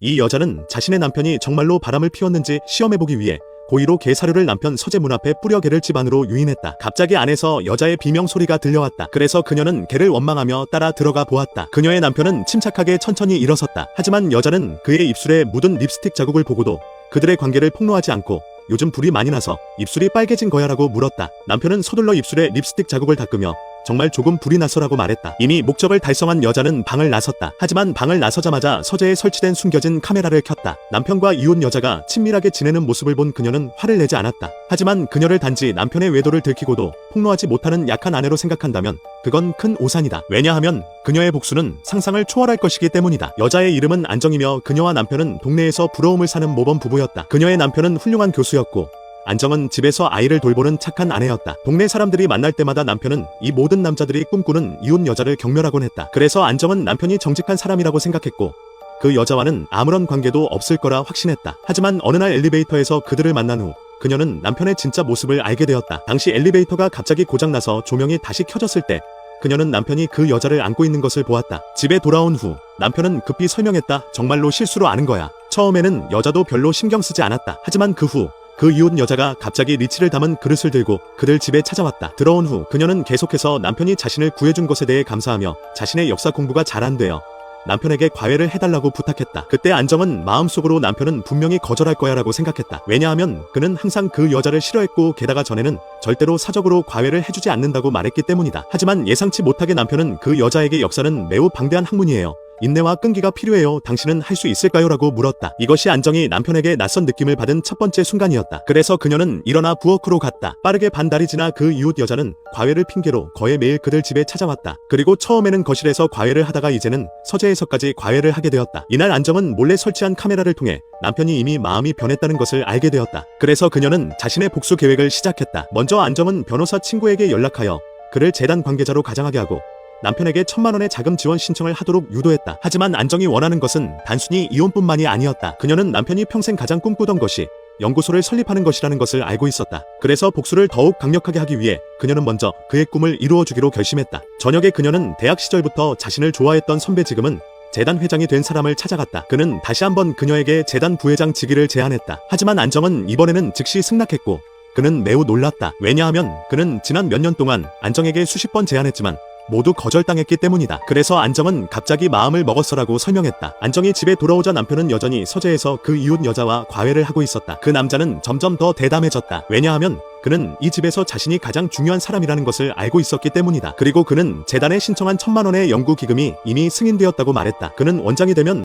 이 여자는 자신의 남편이 정말로 바람을 피웠는지 시험해보기 위해 고의로 개 사료를 남편 서재 문 앞에 뿌려 개를 집 안으로 유인했다. 갑자기 안에서 여자의 비명 소리가 들려왔다. 그래서 그녀는 개를 원망하며 따라 들어가 보았다. 그녀의 남편은 침착하게 천천히 일어섰다. 하지만 여자는 그의 입술에 묻은 립스틱 자국을 보고도 그들의 관계를 폭로하지 않고 요즘 불이 많이 나서 입술이 빨개진 거야라고 물었다. 남편은 서둘러 입술에 립스틱 자국을 닦으며 정말 조금 불이 났어라고 말했다. 이미 목적을 달성한 여자는 방을 나섰다. 하지만 방을 나서자마자 서재에 설치된 숨겨진 카메라를 켰다. 남편과 이혼 여자가 친밀하게 지내는 모습을 본 그녀는 화를 내지 않았다. 하지만 그녀를 단지 남편의 외도를 들키고도 폭로하지 못하는 약한 아내로 생각한다면 그건 큰 오산이다. 왜냐하면 그녀의 복수는 상상을 초월할 것이기 때문이다. 여자의 이름은 안정이며 그녀와 남편은 동네에서 부러움을 사는 모범 부부였다. 그녀의 남편은 훌륭한 교수였고 안정은 집에서 아이를 돌보는 착한 아내였다. 동네 사람들이 만날 때마다 남편은 이 모든 남자들이 꿈꾸는 이혼 여자를 경멸하곤 했다. 그래서 안정은 남편이 정직한 사람이라고 생각했고 그 여자와는 아무런 관계도 없을 거라 확신했다. 하지만 어느 날 엘리베이터에서 그들을 만난 후 그녀는 남편의 진짜 모습을 알게 되었다. 당시 엘리베이터가 갑자기 고장나서 조명이 다시 켜졌을 때 그녀는 남편이 그 여자를 안고 있는 것을 보았다. 집에 돌아온 후 남편은 급히 설명했다. 정말로 실수로 아는 거야. 처음에는 여자도 별로 신경 쓰지 않았다. 하지만 그 후 그 이웃 여자가 갑자기 리치를 담은 그릇을 들고 그들 집에 찾아왔다. 들어온 후 그녀는 계속해서 남편이 자신을 구해준 것에 대해 감사하며 자신의 역사 공부가 잘 안 되어 남편에게 과외를 해달라고 부탁했다. 그때 안정은 마음속으로 남편은 분명히 거절할 거야 라고 생각했다. 왜냐하면 그는 항상 그 여자를 싫어했고 게다가 전에는 절대로 사적으로 과외를 해주지 않는다고 말했기 때문이다. 하지만 예상치 못하게 남편은 그 여자에게 역사는 매우 방대한 학문이에요. 인내와 끈기가 필요해요. 당신은 할 수 있을까요? 라고 물었다. 이것이 안정이 남편에게 낯선 느낌을 받은 첫 번째 순간이었다. 그래서 그녀는 일어나 부엌으로 갔다. 빠르게 반달이 지나 그 이웃 여자는 과외를 핑계로 거의 매일 그들 집에 찾아왔다. 그리고 처음에는 거실에서 과외를 하다가 이제는 서재에서까지 과외를 하게 되었다. 이날 안정은 몰래 설치한 카메라를 통해 남편이 이미 마음이 변했다는 것을 알게 되었다. 그래서 그녀는 자신의 복수 계획을 시작했다. 먼저 안정은 변호사 친구에게 연락하여 그를 재단 관계자로 가장하게 하고 남편에게 천만 원의 자금 지원 신청을 하도록 유도했다. 하지만 안정이 원하는 것은 단순히 이혼뿐만이 아니었다. 그녀는 남편이 평생 가장 꿈꾸던 것이 연구소를 설립하는 것이라는 것을 알고 있었다. 그래서 복수를 더욱 강력하게 하기 위해 그녀는 먼저 그의 꿈을 이루어주기로 결심했다. 저녁에 그녀는 대학 시절부터 자신을 좋아했던 선배 지금은 재단 회장이 된 사람을 찾아갔다. 그는 다시 한번 그녀에게 재단 부회장 직위를 제안했다. 하지만 안정은 이번에는 즉시 승낙했고 그는 매우 놀랐다. 왜냐하면 그는 지난 몇 년 동안 안정에게 수십 번 제안했지만 모두 거절당했기 때문이다. 그래서 안정은 갑자기 마음을 먹었어라고 설명했다. 안정이 집에 돌아오자 남편은 여전히 서재에서 그 이웃 여자와 과외를 하고 있었다. 그 남자는 점점 더 대담해졌다. 왜냐하면 그는 이 집에서 자신이 가장 중요한 사람이라는 것을 알고 있었기 때문이다. 그리고 그는 재단에 신청한 천만 원의 연구 기금이 이미 승인되었다고 말했다. 그는 원장이 되면